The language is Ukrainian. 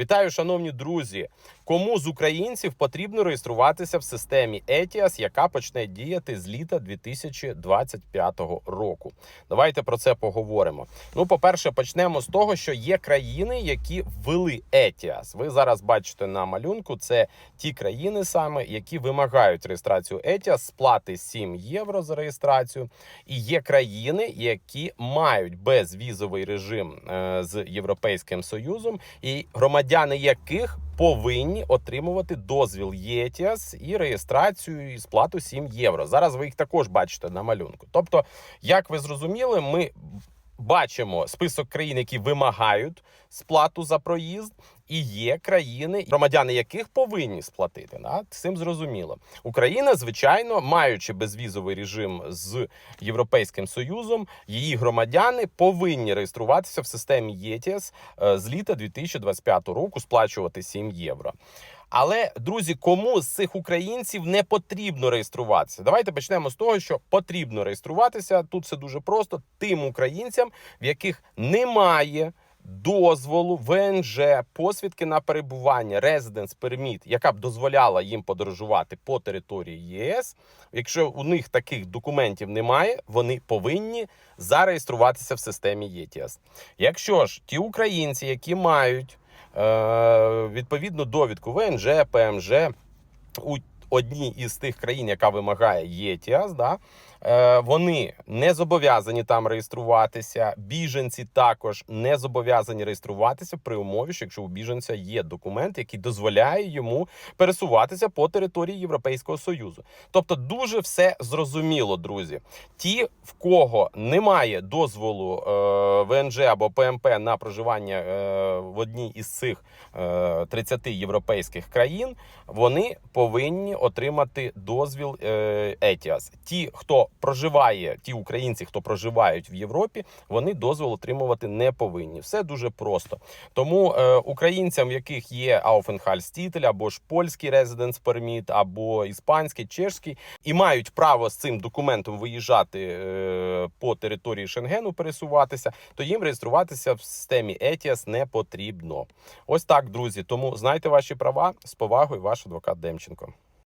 Вітаю, шановні друзі. Кому з українців потрібно реєструватися в системі ETIAS, яка почне діяти з літа 2025 року? Давайте про це поговоримо. Ну, по-перше, почнемо з того, що є країни, які ввели ETIAS. Ви зараз бачите на малюнку. Це ті країни, саме які вимагають реєстрацію ETIAS, сплати 7 євро за реєстрацію. І є країни, які мають безвізовий режим е, з Європейським Союзом, і громадяни яких повинні отримувати дозвіл ЄТІАС і реєстрацію і сплату 7 євро. Зараз ви їх також бачите на малюнку. Тобто, як ви зрозуміли, ми бачимо список країн, які вимагають сплату за проїзд, і є країни, громадяни яких повинні сплатити. Да? Цим зрозуміло. Україна, звичайно, маючи безвізовий режим з Європейським Союзом, її громадяни повинні реєструватися в системі ЄТІС е, з літа 2025 року, сплачувати 7 євро. Але друзі, кому з цих українців не потрібно реєструватися? Давайте почнемо з того, що потрібно реєструватися. Тут все дуже просто тим українцям, в яких немає дозволу ВНЖ, посвідки на перебування, Residence Permit, яка б дозволяла їм подорожувати по території ЄС. Якщо у них таких документів немає, вони повинні зареєструватися в системі ЄТІАС. Якщо ж ті українці, які мають е, відповідну довідку ВНЖ, ПМЖ у одній із тих країн, яка вимагає ЄТІАС, да, е, вони не зобов'язані там реєструватися. Біженці також не зобов'язані реєструватися при умові, що якщо у біженця є документ, який дозволяє йому пересуватися по території Європейського союзу. Тобто, дуже все зрозуміло, друзі. Ті, в кого немає дозволу е, ВНЖ або ПМП на проживання е, в одній із цих е, 30 європейських країн, вони повинні отримати дозвіл е, ETIAS. Ті, хто проживає, ті українці, хто проживають в Європі, вони дозвіл отримувати не повинні. Все дуже просто. Тому е, українцям, в яких є Aufenthaltstitel, або ж польський Residence Permit, або іспанський, чешський, і мають право з цим документом виїжджати е, по території Шенгену, пересуватися, то їм реєструватися в системі ETIAS не потрібно. Ось так, друзі. Тому знайте ваші права з повагою, ваш адвокат Демченко.